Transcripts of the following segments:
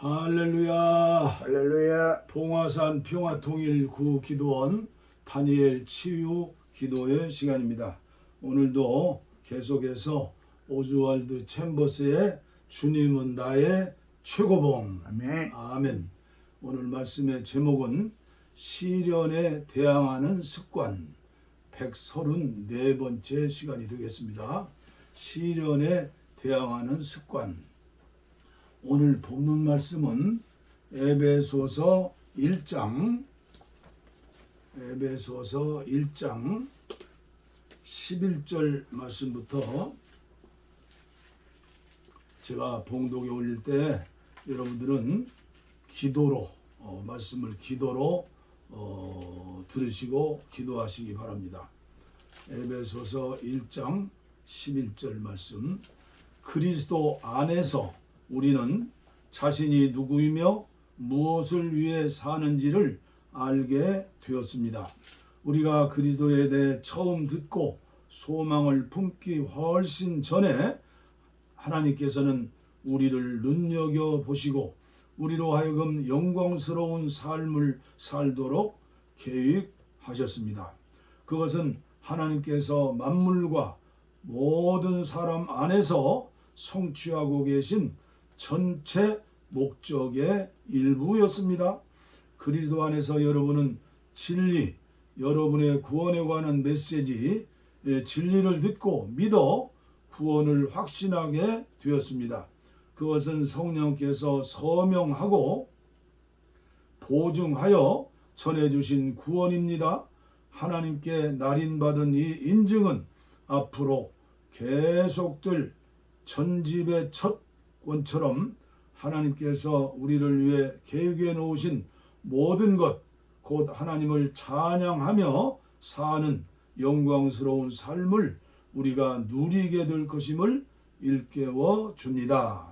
할렐루야. 할렐루야. 봉화산 평화통일 구 기도원 다니엘 치유 기도의 시간입니다. 오늘도 계속해서 오즈왈드 챔버스의 주님은 나의 최고봉. 아멘. 아멘. 오늘 말씀의 제목은 시련에 대항하는 습관 134번째 시간이 되겠습니다. 시련에 대항하는 습관. 오늘 본문 말씀은 에베소서 1장 에베소서 1장 11절 말씀부터 제가 봉독에 올릴 때 여러분들은 기도로 어, 말씀을 기도로 어, 들으시고 기도하시기 바랍니다. 에베소서 1장 11절 말씀 그리스도 안에서 우리는 자신이 누구이며 무엇을 위해 사는지를 알게 되었습니다. 우리가 그리스도에 대해 처음 듣고 소망을 품기 훨씬 전에 하나님께서는 우리를 눈여겨 보시고 우리로 하여금 영광스러운 삶을 살도록 계획하셨습니다. 그것은 하나님께서 만물과 모든 사람 안에서 성취하고 계신 전체 목적의 일부였습니다. 그리스도 안에서 여러분은 진리, 여러분의 구원에 관한 메시지, 예, 진리를 듣고 믿어 구원을 확신하게 되었습니다. 그것은 성령께서 서명하고 보증하여 전해주신 구원입니다. 하나님께 날인받은 이 인증은 앞으로 계속될 전집의 첫 원처럼 하나님께서 우리를 위해 계획해 놓으신 모든 것, 곧 하나님을 찬양하며 사는 영광스러운 삶을 우리가 누리게 될 것임을 일깨워 줍니다.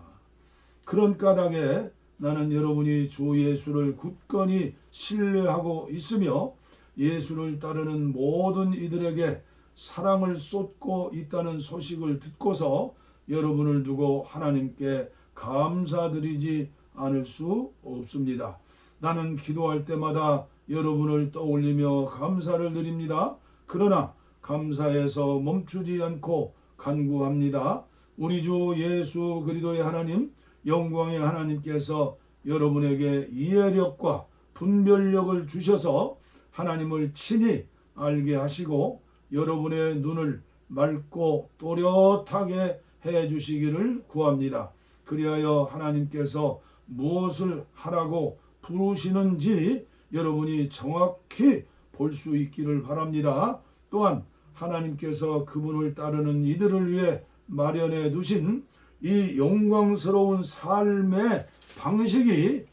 그런 까닭에 나는 여러분이 주 예수를 굳건히 신뢰하고 있으며 예수를 따르는 모든 이들에게 사랑을 쏟고 있다는 소식을 듣고서 여러분을 두고 하나님께 감사드리지 않을 수 없습니다. 나는 기도할 때마다 여러분을 떠올리며 감사를 드립니다. 그러나 감사에서 멈추지 않고 간구합니다. 우리 주 예수 그리스도의 하나님 영광의 하나님께서 여러분에게 이해력과 분별력을 주셔서 하나님을 친히 알게 하시고 여러분의 눈을 맑고 또렷하게 해 주시기를 구합니다. 그리하여 하나님께서 무엇을 하라고 부르시는지 여러분이 정확히 볼 수 있기를 바랍니다. 또한 하나님께서 그분을 따르는 이들을 위해 마련해 두신 이 영광스러운 삶의 방식이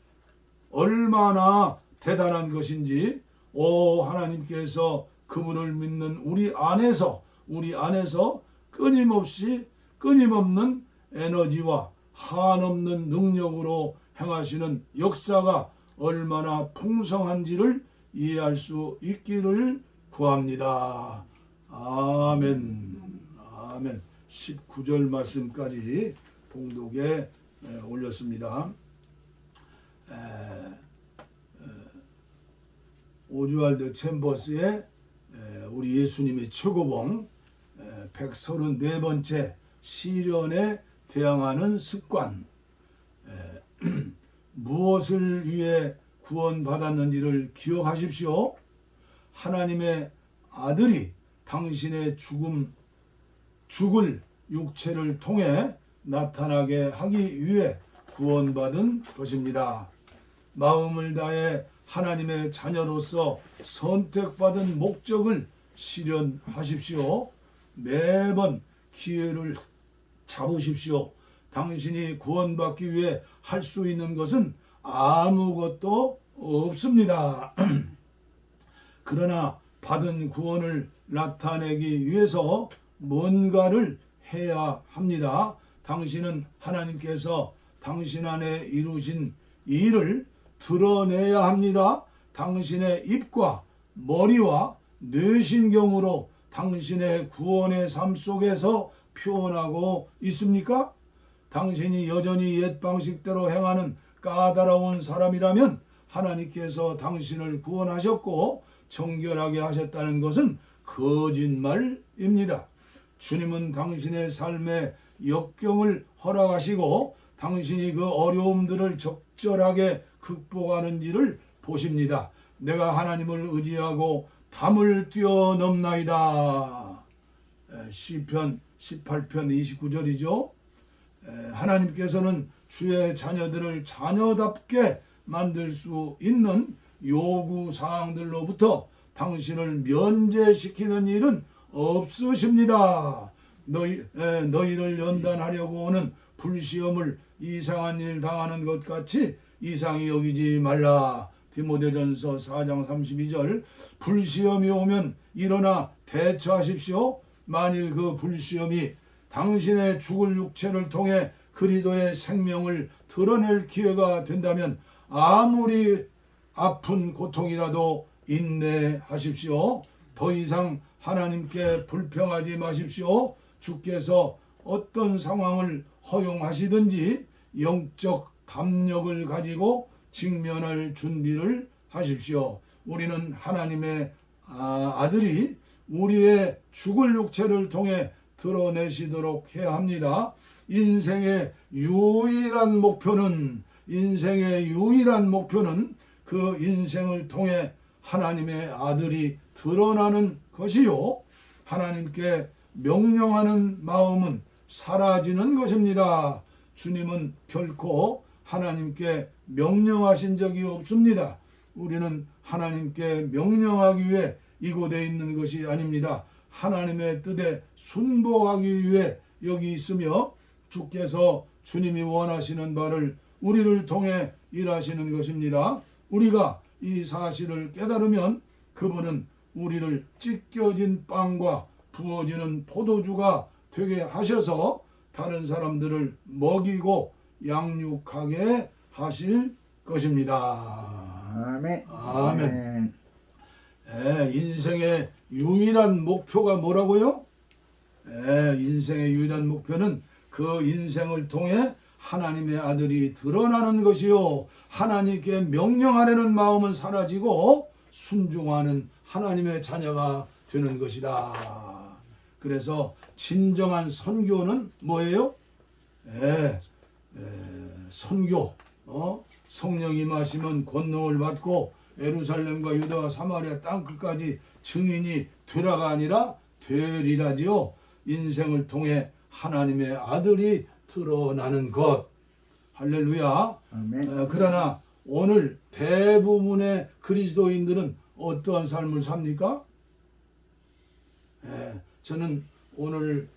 얼마나 대단한 것인지 오 하나님께서 그분을 믿는 우리 안에서 우리 안에서 끊임없이 끊임없는 에너지와 한없는 능력으로 행하시는 역사가 얼마나 풍성한지를 이해할 수 있기를 구합니다. 아멘. 아멘. 19절 말씀까지 봉독에 에, 올렸습니다. 오주알드 챔버스의 에, 우리 예수님의 최고봉 에, 134번째 시련에 대항하는 습관 에, 무엇을 위해 구원받았는지를 기억하십시오. 하나님의 아들이 당신의 죽음 죽을 육체를 통해 나타나게 하기 위해 구원받은 것입니다. 마음을 다해 하나님의 자녀로서 선택받은 목적을 실현하십시오. 매번 기회를 잡으십시오. 당신이 구원받기 위해 할 수 있는 것은 아무것도 없습니다. 그러나 받은 구원을 나타내기 위해서 뭔가를 해야 합니다. 당신은 하나님께서 당신 안에 이루신 일을 드러내야 합니다. 당신의 입과 머리와 뇌신경으로 당신의 구원의 삶 속에서 표현하고 있습니까? 당신이 여전히 옛 방식대로 행하는 까다로운 사람이라면 하나님께서 당신을 구원하셨고 정결하게 하셨다는 것은 거짓말입니다. 주님은 당신의 삶의 역경을 허락하시고 당신이 그 어려움들을 적절하게 극복하는지를 보십니다. 내가 하나님을 의지하고 담을 뛰어넘나이다. 에, 시편 18편 29절이죠. 하나님께서는 주의 자녀들을 자녀답게 만들 수 있는 요구 사항들로부터 당신을 면제시키는 일은 없으십니다. 너희 에, 너희를 연단하려고 오는 불시험을 이상한 일 당하는 것 같이 이상히 여기지 말라. 디모데전서 4장 32절 불시험이 오면 일어나 대처하십시오. 만일 그 불시험이 당신의 죽을 육체를 통해 그리도의 생명을 드러낼 기회가 된다면 아무리 아픈 고통이라도 인내하십시오. 더 이상 하나님께 불평하지 마십시오. 주께서 어떤 상황을 허용하시든지 영적 담력을 가지고 직면할 준비를 하십시오. 우리는 하나님의 아, 아들이 우리의 죽을 육체를 통해 드러내시도록 해야 합니다. 인생의 유일한 목표는 인생의 유일한 목표는 그 인생을 통해 하나님의 아들이 드러나는 것이요. 하나님께 명령하는 마음은 사라지는 것입니다. 주님은 결코 하나님께 명령하신 적이 없습니다. 우리는 하나님께 명령하기 위해 이곳에 있는 것이 아닙니다. 하나님의 뜻에 순복하기 위해 여기 있으며 주께서 주님이 원하시는 바를 우리를 통해 일하시는 것입니다. 우리가 이 사실을 깨달으면 그분은 우리를 찢겨진 빵과 부어지는 포도주가 되게 하셔서 다른 사람들을 먹이고 양육하게 하실 것입니다. 아멘. 아멘. 에, 인생의 유일한 목표가 뭐라고요? 에, 인생의 유일한 목표는 그 인생을 통해 하나님의 아들이 드러나는 것이요. 하나님께 명령하려는 마음은 사라지고 순종하는 하나님의 자녀가 되는 것이다. 그래서 진정한 선교는 뭐예요? 에, 에, 선교. 어? 성령 임하시면 권능을 받고 예루살렘과 유다와 사마리아 땅 끝까지 증인이 되라가 아니라 되리라지요. 인생을 통해 하나님의 아들이 드러나는 것. 할렐루야. 아멘. 어, 그러나 오늘 대부분의 그리스도인들은 어떠한 삶을 삽니까? 예, 저는 오늘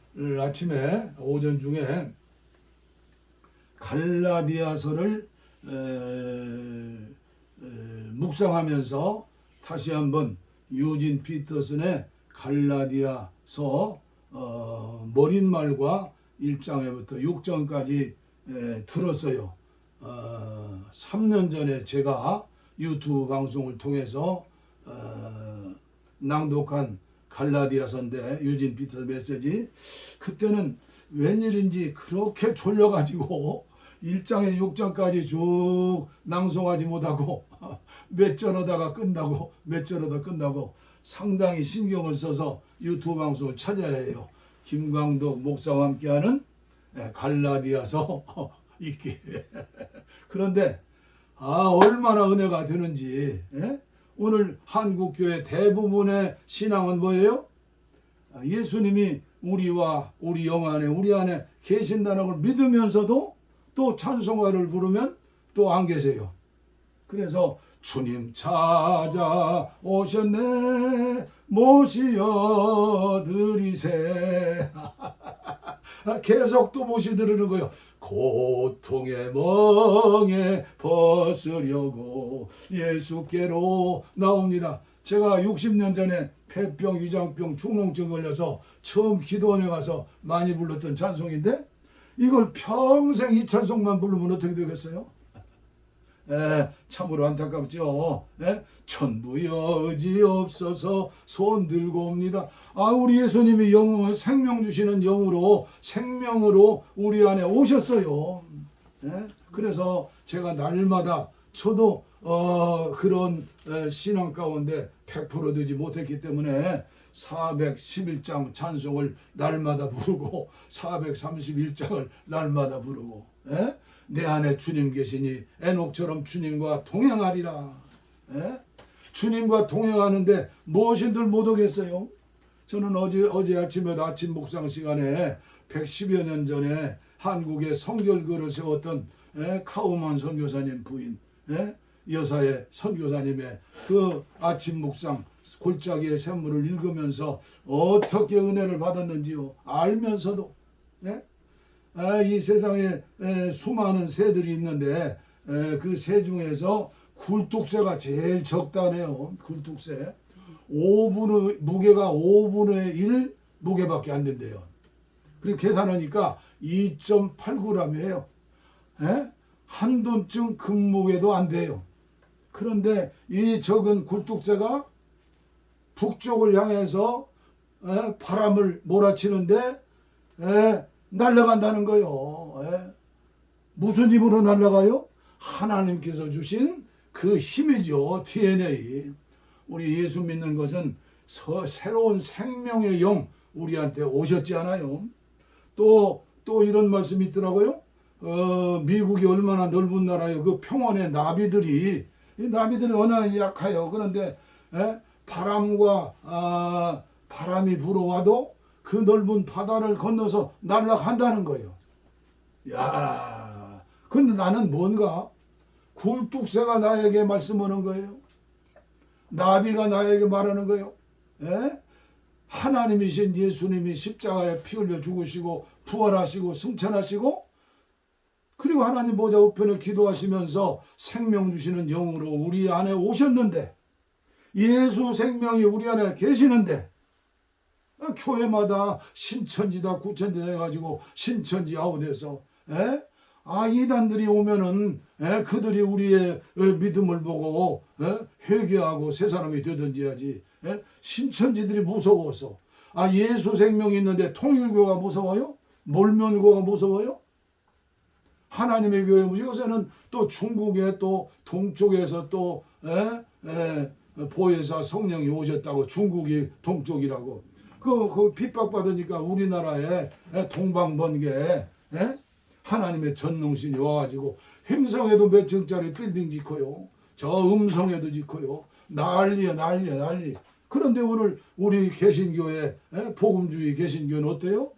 아침에 오전 중에 갈라디아서를 에, 에, 묵상하면서 다시 한번 유진 피터슨의 갈라디아서 어, 머릿말과 1장에부터 6장까지 에, 들었어요. 어, 3년 전에 제가 유튜브 방송을 통해서 어, 낭독한 갈라디아서인데 유진 피터 메시지 그때는 웬일인지 그렇게 졸려가지고 1장에 6장까지 쭉 낭송하지 못하고 몇 절하다가 끝나고 몇 절하다 끝나고 상당히 신경을 써서 유튜브 방송을 찾아야 해요. 김광도 목사와 함께하는 예, 갈라디아서 읽기. 그런데 아 얼마나 은혜가 되는지 예? 오늘 한국 교회 대부분의 신앙은 뭐예요? 아, 예수님이 우리와 우리 영 안에 우리 안에 계신다는 걸 믿으면서도 또 찬송가를 부르면 또 안 계세요. 그래서 주님 찾아오셨네 모시어 드리세 계속 또 모시 드리는 거예요. 고통의 멍에 벗으려고 예수께로 나옵니다. 제가 60년 전에 폐병, 위장병, 축농증 걸려서 처음 기도원에 가서 많이 불렀던 찬송인데 이걸 평생 이 찬송만 부르면 어떻게 되겠어요? 에, 참으로 안타깝죠. 에? 천부여 의지 없어서 손 들고 옵니다. 아 우리 예수님이 영 생명 주시는 영으로 생명으로 우리 안에 오셨어요. 에? 그래서 제가 날마다 저도 어, 그런 에, 신앙 가운데 100% 되지 못했기 때문에 411장 찬송을 날마다 부르고 431장을 날마다 부르고 예? 내 안에 주님 계시니 에녹처럼 주님과 동행하리라 예? 주님과 동행하는데 무엇인들 못하겠어요? 저는 어제 어제 아침에 아침 묵상 시간에 110여 년 전에 한국에 성결교를 세웠던 예, 카우만 선교사님 부인 예, 여사의 선교사님의 그 아침 묵상 골짜기의 샘물을 읽으면서 어떻게 은혜를 받았는지요 알면서도 예? 아, 이 세상에 에, 수많은 새들이 있는데 그 새 중에서 굴뚝새가 제일 적다네요. 굴뚝새. 5분의 무게가 5분의 1 무게밖에 안 된대요. 그리고 계산하니까 2.8g이에요. 예? 한 돈쯤 금무게도 안 돼요. 그런데 이 적은 굴뚝새가 북쪽을 향해서 에, 바람을 몰아치는데 에, 날아간다는 거요. 에. 무슨 힘으로 날아가요? 하나님께서 주신 그 힘이죠. DNA. 우리 예수 믿는 것은 서, 새로운 생명의 영 우리한테 오셨지 않아요? 또, 또 이런 말씀이 있더라고요. 어, 미국이 얼마나 넓은 나라예요. 그 평원의 나비들이, 이 나비들이 워낙 약해요. 그런데, 에? 바람과, 아, 바람이 불어와도 그 넓은 바다를 건너서 날아간다는 거예요. 야, 근데 나는 뭔가 굴뚝새가 나에게 말씀하는 거예요. 나비가 나에게 말하는 거예요. 예? 하나님이신 예수님이 십자가에 피 흘려 죽으시고 부활하시고 승천하시고 그리고 하나님 보좌 우편에 기도하시면서 생명 주시는 영으로 우리 안에 오셨는데 예수 생명이 우리 안에 계시는데 어, 교회마다 신천지다 구천지다 해가지고 신천지 아웃해서 에? 아 이단들이 오면은 에? 그들이 우리의 어, 믿음을 보고 에? 회개하고 새 사람이 되든지 해야지 에? 신천지들이 무서워서 아 예수 생명이 있는데 통일교가 무서워요? 몰면교가 무서워요? 하나님의 교회 요새는 또 중국에 또 동쪽에서 또 에? 에? 보혜사 성령이 오셨다고 중국이 동쪽이라고 그, 그 핍박받으니까 우리나라에 동방번개 에? 하나님의 전능신이 와가지고 행성에도 몇 층짜리 빌딩 짓고요. 저 음성에도 짓고요. 난리야 난리야 난리. 그런데 오늘 우리 개신교회 에? 복음주의 개신교는 어때요?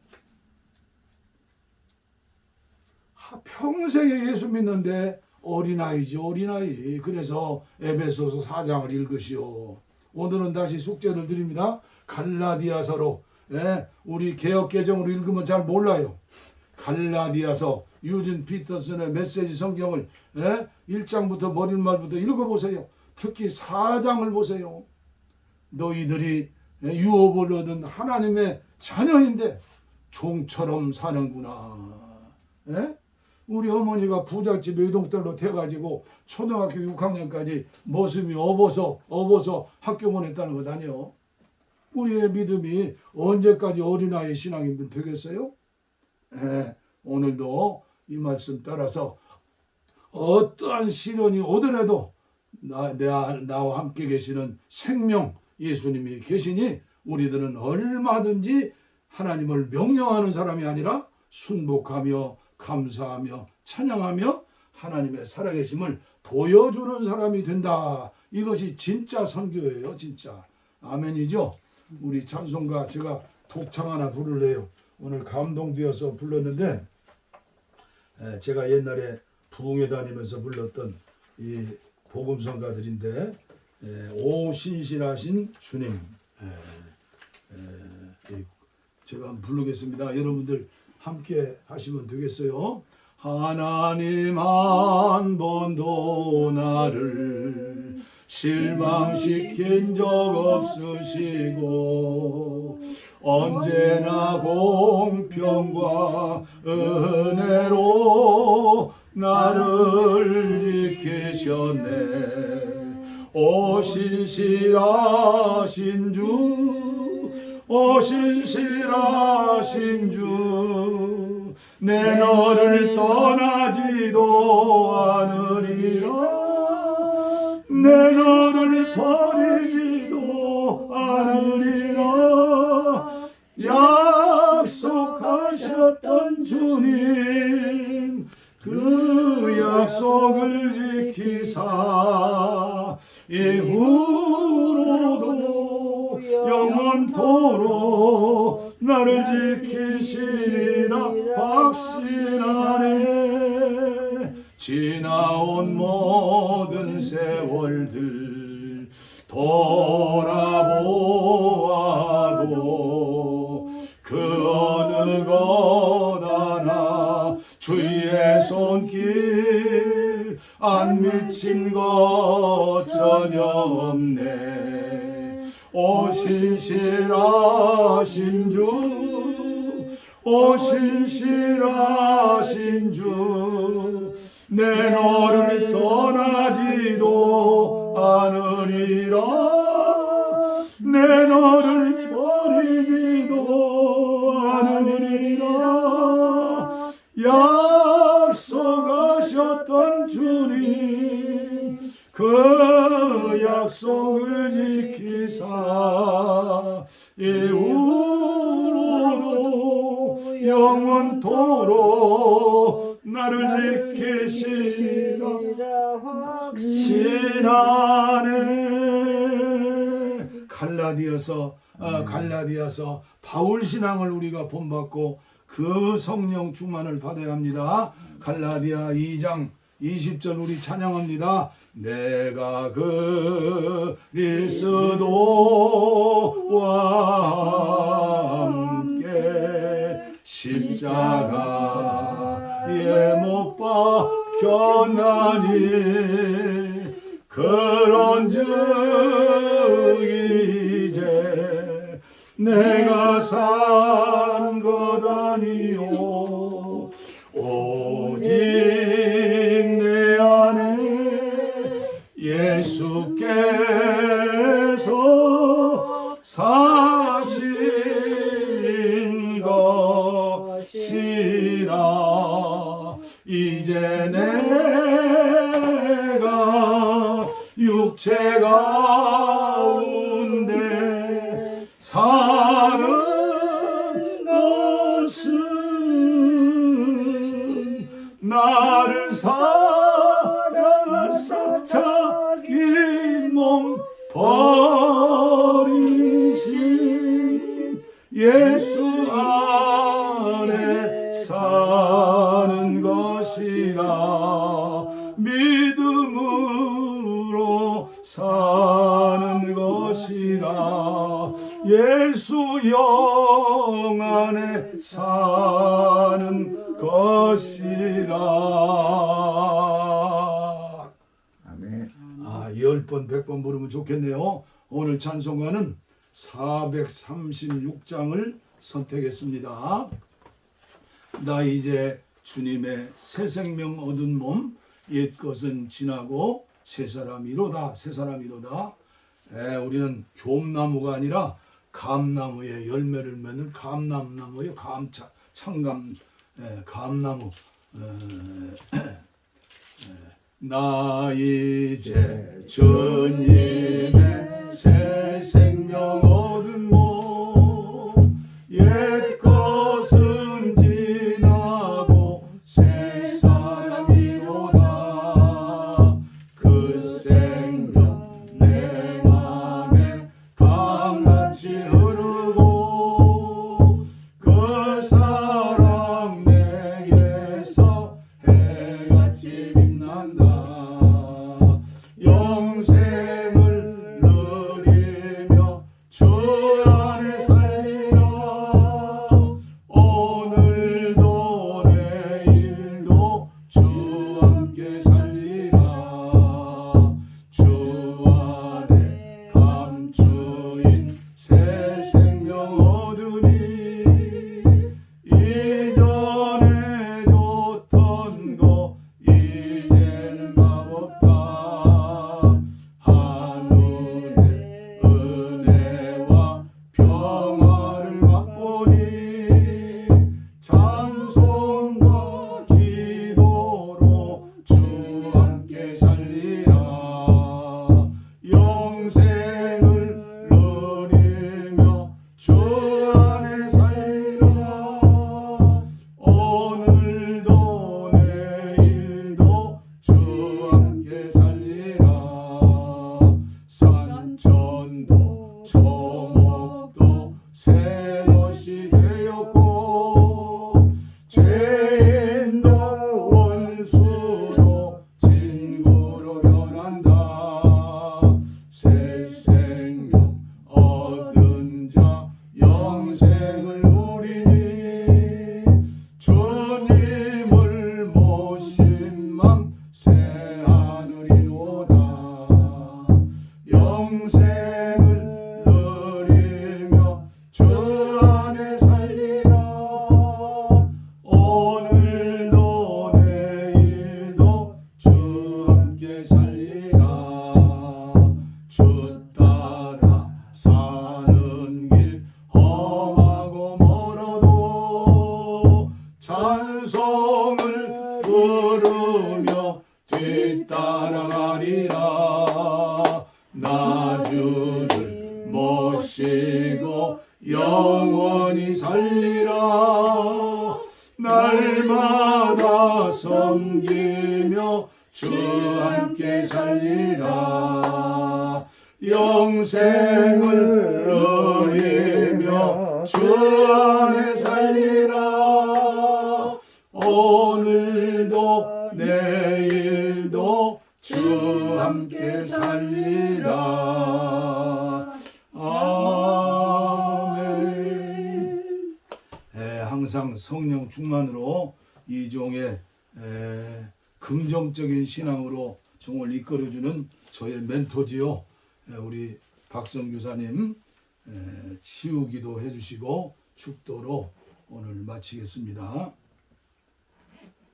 하, 평생에 예수 믿는데 어린아이지 어린아이. 그래서 에베소서 4장을 읽으시오. 오늘은 다시 숙제를 드립니다. 갈라디아서로 예, 우리 개혁 개정으로 읽으면 잘 몰라요. 갈라디아서 유진 피터슨의 메시지 성경을 예, 1장부터 머릿말부터 읽어보세요. 특히 4장을 보세요. 너희들이 예, 유업을 얻은 하나님의 자녀인데 종처럼 사는구나. 예? 우리 어머니가 부잣집 외동딸로 돼가지고 초등학교 6학년까지 모습이 업어서 업어서 학교 보냈다는 것 아니요. 우리의 믿음이 언제까지 어린아이 신앙이 되겠어요? 예, 오늘도 이 말씀 따라서 어떠한 시련이 오더라도 나, 내, 나와 함께 계시는 생명 예수님이 계시니 우리들은 얼마든지 하나님을 명령하는 사람이 아니라 순복하며 감사하며 찬양하며 하나님의 살아계심을 보여주는 사람이 된다. 이것이 진짜 선교예요, 진짜. 아멘이죠? 우리 찬송가 제가 독창 하나 부를래요. 오늘 감동되어서 불렀는데 에, 제가 옛날에 부흥회 다니면서 불렀던 이 복음성가들인데 에, 오 신실하신 주님 제가 한번 부르겠습니다. 여러분들 함께 하시면 되겠어요. 하나님 한 번도 나를 실망시킨 적 없으시고 언제나 공평과 은혜로 나를 지키셨네. 오 신실하신 주, 오 신실하신 주, 내 너를 떠나지도 않으리라 내 너를 버리지도 않으리라. 약속하셨던 주님 그 약속을 지키사 이후로도 영원토록 나를 지키시리라. 확신하네 지나온 모든 세월들 돌아보아도 그 어느 것 하나 주의 손길 안 미친 것 전혀 없네. 오 신실하신 주, 오 신실하신 주, 내 너를 떠나지도 않으리라, 내 너를 버리지도 않으리라, 약속하셨던 주님, 그 약속을 지키사 이후로도 영원토록 나를 지키시리라 신하네 갈라디아서 아, 갈라디아서 바울 신앙을 우리가 본받고 그 성령 충만을 받아야 합니다. 갈라디아 2장 20절 우리 찬양합니다. 내가 그리스도와 함께 십자가 에못 박혔나니 그런즉 이제 내가 산 것 아니요. 오직 내 안에 예수께 이제 내가 육체 가 10번, 100번 부르면 좋겠네요. 오늘 찬송가는 436장을 선택했습니다. 나 이제 주님의 새 생명 얻은 몸, 옛 것은 지나고 새 사람이로다, 새 사람이로다. 에, 우리는 교나무가 아니라 감나무에 열매를 맺는 감나무예요. 감차, 참감, 에, 감나무. 에, 에, 에. 나 이제 주님의 새 생명 주 안에 살리라. 오늘도 내일도 주 함께 살리라. 아멘. 에, 항상 성령 충만으로 이 종의 에, 긍정적인 신앙으로 종을 이끌어주는 저의 멘토지요. 에, 우리 박성 교사님 에, 치유기도 해주시고 축도로 오늘 마치겠습니다.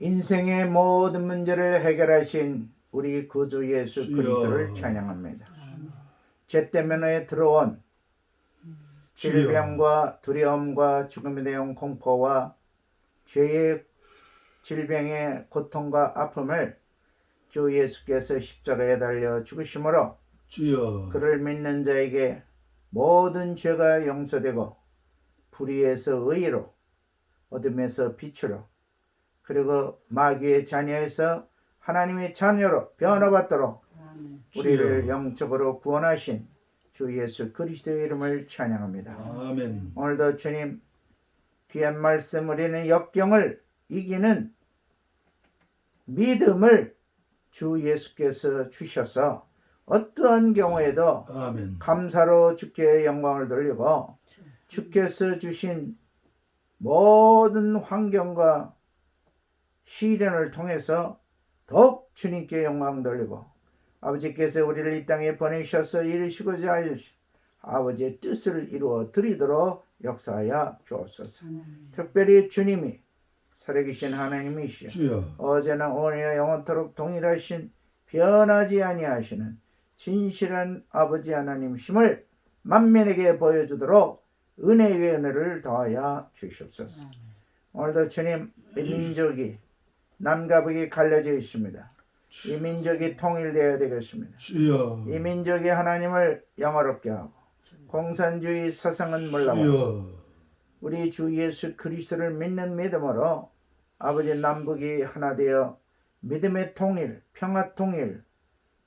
인생의 모든 문제를 해결하신 우리 구주 예수. 그리스도를 찬양합니다. 죄 때문에 들어온 질병과 두려움과 죽음에 대한 공포와 죄의 질병의 고통과 아픔을 주 예수께서 십자가에 달려 죽으심으로 주여 그를 믿는 자에게 모든 죄가 용서되고 불의에서 의로 어둠에서 빛으로 그리고 마귀의 자녀에서 하나님의 자녀로 변화받도록 우리를 주여. 영적으로 구원하신 주 예수 그리스도의 이름을 찬양합니다. 아멘 오늘도 주님 귀한 말씀 우리는 역경을 이기는 믿음을 주 예수께서 주셔서 어떠한 경우에도 아멘. 감사로 주께 영광을 돌리고 주께서 주신 모든 환경과 시련을 통해서 더욱 주님께 영광 돌리고 아버지께서 우리를 이 땅에 보내셔서 이루시고자 하시 아버지의 뜻을 이루어 드리도록 역사하여 주옵소서. 특별히 주님이 살아계신 하나님이시여 주여. 어제나 오늘이나 영원토록 동일하신 변하지 아니하시는 진실한 아버지 하나님심을 만면에게 보여주도록 은혜 위에 은혜를 더하여 주시옵소서. 오늘도 주님 이 민족이 남과 북이 갈려져 있습니다. 이 민족이 통일되어야 되겠습니다. 이 민족이 하나님을 영화롭게 하고 공산주의 사상은 주여 우리 주 예수 그리스도를 믿는 믿음으로 아버지 남북이 하나 되어 믿음의 통일, 평화 통일,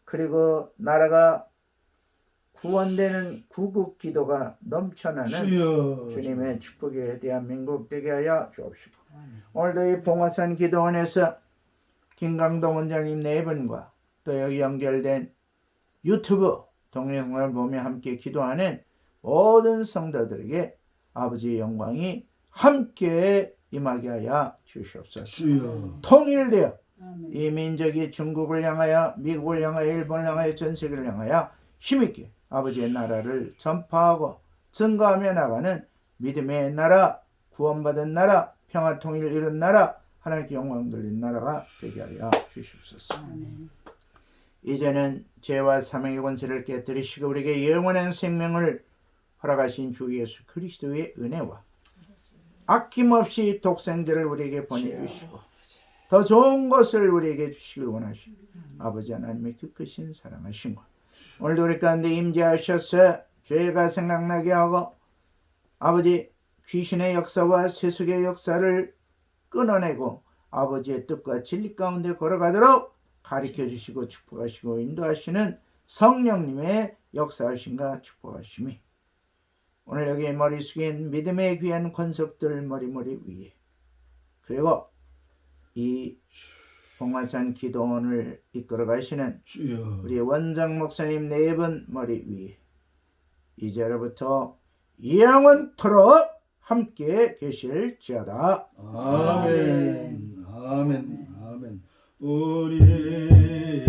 그리고 나라가 구원되는 구국 기도가 넘쳐나는 주여 주님의 축복에 대한민국 되게 하여 주옵시고. 오늘도 이 봉화산 기도원에서 김강동 원장님 네 분과 또 여기 연결된 유튜브 동영상을 보며 함께 기도하는 모든 성도들에게 아버지의 영광이 함께 임하게 하여 주시옵소서. 주여. 통일되어 이 민족이 중국을 향하여 미국을 향하여 일본을 향하여 전 세계를 향하여 힘있게 아버지의 나라를 전파하고 증거하며 나가는 믿음의 나라, 구원받은 나라, 평화 통일을 이룬 나라, 하나님께 영광 돌린 나라가 되게 하여 주시옵소서. 이제는 죄와 사망의 권세를 깨뜨리시고 우리에게 영원한 생명을 허락하신 주 예수 그리스도의 은혜와 아낌없이 독생들을 우리에게 보내주시고 더 좋은 것을 우리에게 주시길 원하시고 아버지 하나님의 그 크신 사랑하신 것. 오늘도 우리 가운데 임재하셔서 죄가 생각나게 하고 아버지 귀신의 역사와 세속의 역사를 끊어내고 아버지의 뜻과 진리 가운데 걸어가도록 가르쳐 주시고 축복하시고 인도하시는 성령님의 역사하심과 축복하심이 오늘 여기 머리 숙인 믿음의 귀한 권석들 머리머리 위에 그리고 이 봉화산 기도원을 이끌어 가시는 주여. 우리 원장 목사님 네 분 머리 위에 이제로부터 영원토록 함께 계실 지어다. 아멘. 아멘. 아멘. 우리의